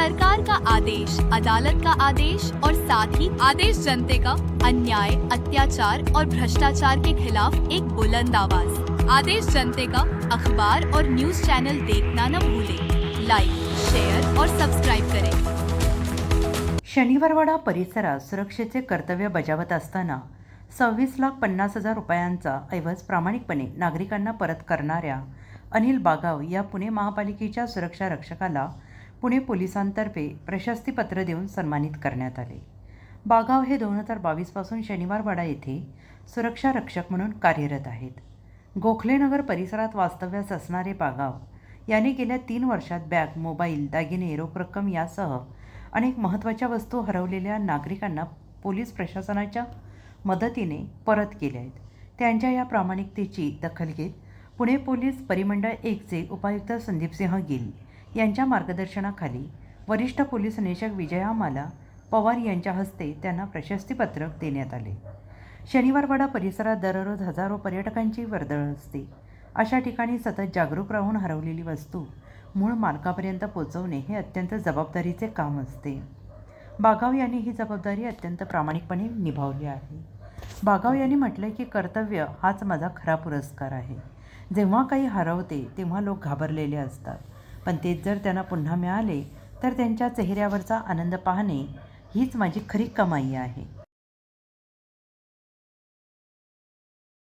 सरकार का आदेश अदालत का आदेश और साथ ही आदेश जनते का अन्याय अत्याचार और भ्रष्टाचार के खिलाफ एक बुलंद आवाज। आदेश जनते का अखबार और न्यूज चैनल देखना न भूले। लाइक शेयर और सब्सक्राइब करें। शनिवारवाडा परिसरात सुरक्षेचे कर्तव्य बजावत असताना सव्वीस लाख पन्नास हजार रुपयांचा ऐवज प्रामाणिकपणे नागरिकांना परत करणाऱ्या अनिल बागाव या पुणे महापालिकेच्या सुरक्षा रक्षकाला पुणे पोलिसांतर्फे प्रशस्तीपत्र देऊन सन्मानित करण्यात आले. बागाव हे दोन हजार बावीसपासून शनिवारवाडा येथे सुरक्षा रक्षक म्हणून कार्यरत आहेत. गोखलेनगर परिसरात वास्तव्यास असणारे बागाव याने गेल्या तीन वर्षात बॅग मोबाईल दागिने रोख रक्कम यासह अनेक महत्त्वाच्या वस्तू हरवलेल्या नागरिकांना पोलीस प्रशासनाच्या मदतीने परत केल्या आहेत. त्यांच्या या प्रामाणिकतेची दखल घेत पुणे पोलीस परिमंडळ एकचे उपायुक्त संदीपसिंह गिल यांच्या मार्गदर्शनाखाली वरिष्ठ पोलीस निरीक्षक विजयामाला पवार यांच्या हस्ते त्यांना प्रशस्तीपत्रक देण्यात आले. शनिवारवाडा परिसरात दररोज हजारो पर्यटकांची वर्दळ असते. अशा ठिकाणी सतत जागरूक राहून हरवलेली वस्तू मूळ मालकापर्यंत पोचवणे हे अत्यंत जबाबदारीचे काम असते. बागाव यांनी ही जबाबदारी अत्यंत प्रामाणिकपणे निभावली आहे. बागाव यांनी म्हटलं की कर्तव्य हाच माझा खरा पुरस्कार आहे. जेव्हा काही हरवते तेव्हा लोक घाबरलेले असतात. पण तेच जर त्यांना पुन्हा मिळाले तर त्यांच्या चेहऱ्यावरचा आनंद पाहणे हीच माझी खरी कमाई आहे.